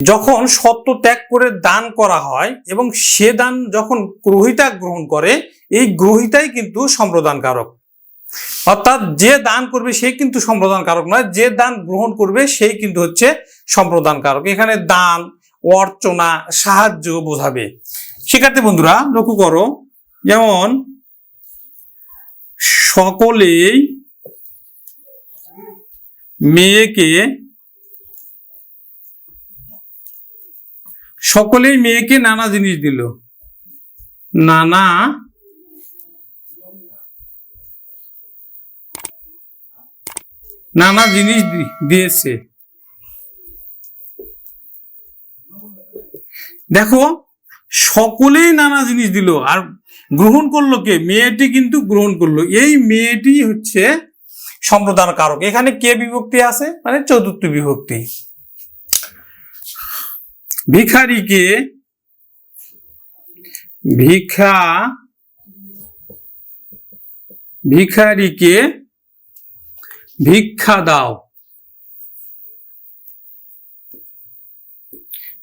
যখন সত্য ত্যাগ করে দান করা হয় এবং সে দান যখন গ্রহিতা গ্রহণ করে, এই গ্রহিতাই কিন্তু সম্প্রদান কারক অর্থাৎ যে দান করবে সে কিন্তু সম্প্রদান কারক নয়, যে দান গ্রহণ করবে সেই কিন্তু হচ্ছে সম্প্রদান কারক এখানে দান, অর্চনা, সাহায্য বোঝাবে। শিক্ষার্থী বন্ধুরা, লক্ষ্য করো, যেমন সকলেই মেয়েকে সকলেই মেয়েকে নানা জিনিস দিল। নানা নানা জিনিস দিয়েছে। দেখো, সকলেই নানা জিনিস দিল। আর গ্রহণ করল কে? মেয়েটি কিন্তু গ্রহণ করল। এই মেয়েটি হচ্ছে সম্প্রদান কারক এখানে কে বিভক্তি আছে? মানে চতুর্থ বিভক্তি। ভিখারিকে ভিক্ষা ভিখারিকে ভিক্ষা দাও।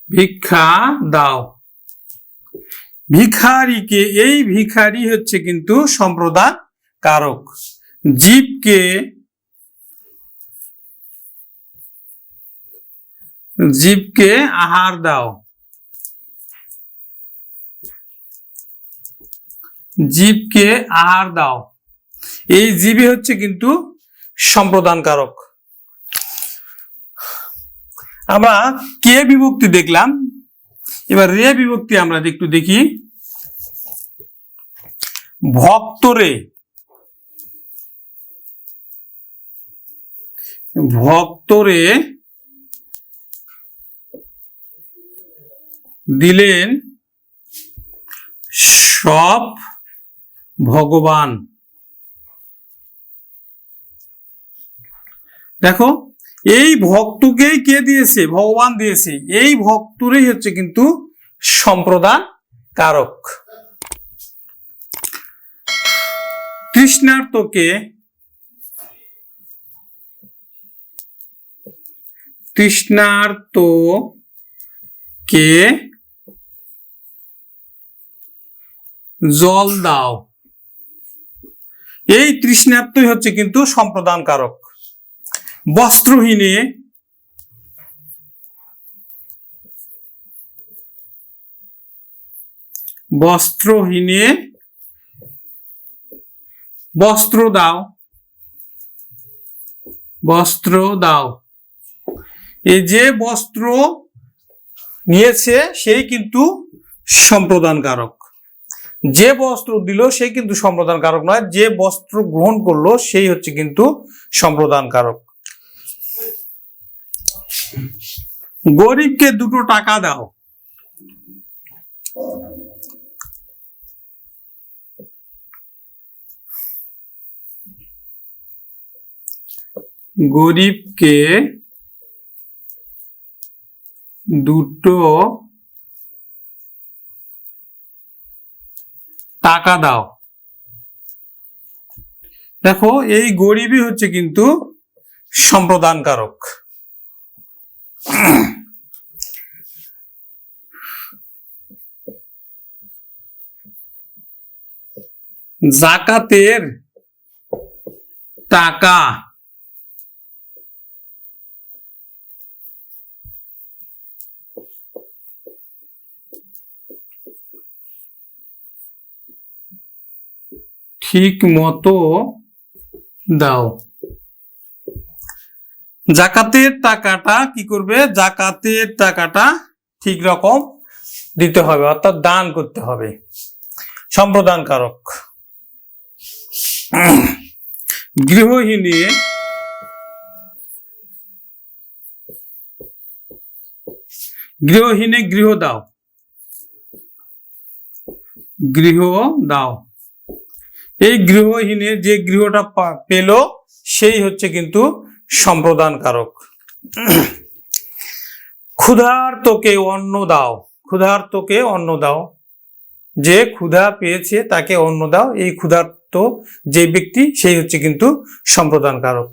ভিক্ষা দাও। ভিখারিকে, এই ভিখারি হচ্ছে কিন্তু সম্প্রদান কারক জীবকে জীবকে আহার দাও। জীবকে আহার দাও। এই জীবই হচ্ছে কিন্তু সম্প্রদান কারক আমরা কে বিভক্তি দেখলাম? এবার রে বিভক্তি আমরা একটু দেখি। ভক্তরে। ভক্তরে দিলেন সব ভগবান। দেখো, এই ভক্তকেই কে দিয়েছে? ভগবান দিয়েছে। এই ভক্তরই হচ্ছে কিন্তু সম্প্রদান কারক। তৃষ্ণার্তকে তৃষ্ণার্ত কে জল দাও। এই তৃষ্ণার্তই হচ্ছে কিন্তু সম্প্রদান কারক বস্ত্রহীনে বস্ত্রহীনে বস্ত্র দাও। বস্ত্র দাও। এই যে বস্ত্র নিয়েছে, সেই কিন্তু সম্প্রদান কারক যে বস্ত্র দিল সে কিন্তু সম্প্রদান কারক নয়, যে বস্ত্র গ্রহণ করল সেই হচ্ছে কিন্তু সম্প্রদান কারক গরিবকে দুটো টাকা দাও। গরিবকে দুটো টাকা দাও। দেখো এই গরিবই হচ্ছে কিন্তু সম্প্রদান কারক জাকাতের টাকা ঠিক মতো দাও। জাকাতের টাকাটা কি করবে? জাকাতের টাকাটা ঠিক রকম দিতে হবে, অর্থাৎ দান করতে হবে। সম্প্রদান কারক গৃহহীনে গৃহহীনে গৃহ দাও। গৃহ দাও। এই গৃহহীনের যে গৃহটা পেল, সেই হচ্ছে কিন্তু সম্প্রদান কারক ক্ষুধার্তকে অন্ন দাও। ক্ষুধার্তকে অন্ন দাও। যে ক্ষুধা পেয়েছে তাকে অন্ন দাও। এই ক্ষুধার্ত যে ব্যক্তি, সেই হচ্ছে কিন্তু সম্প্রদান কারক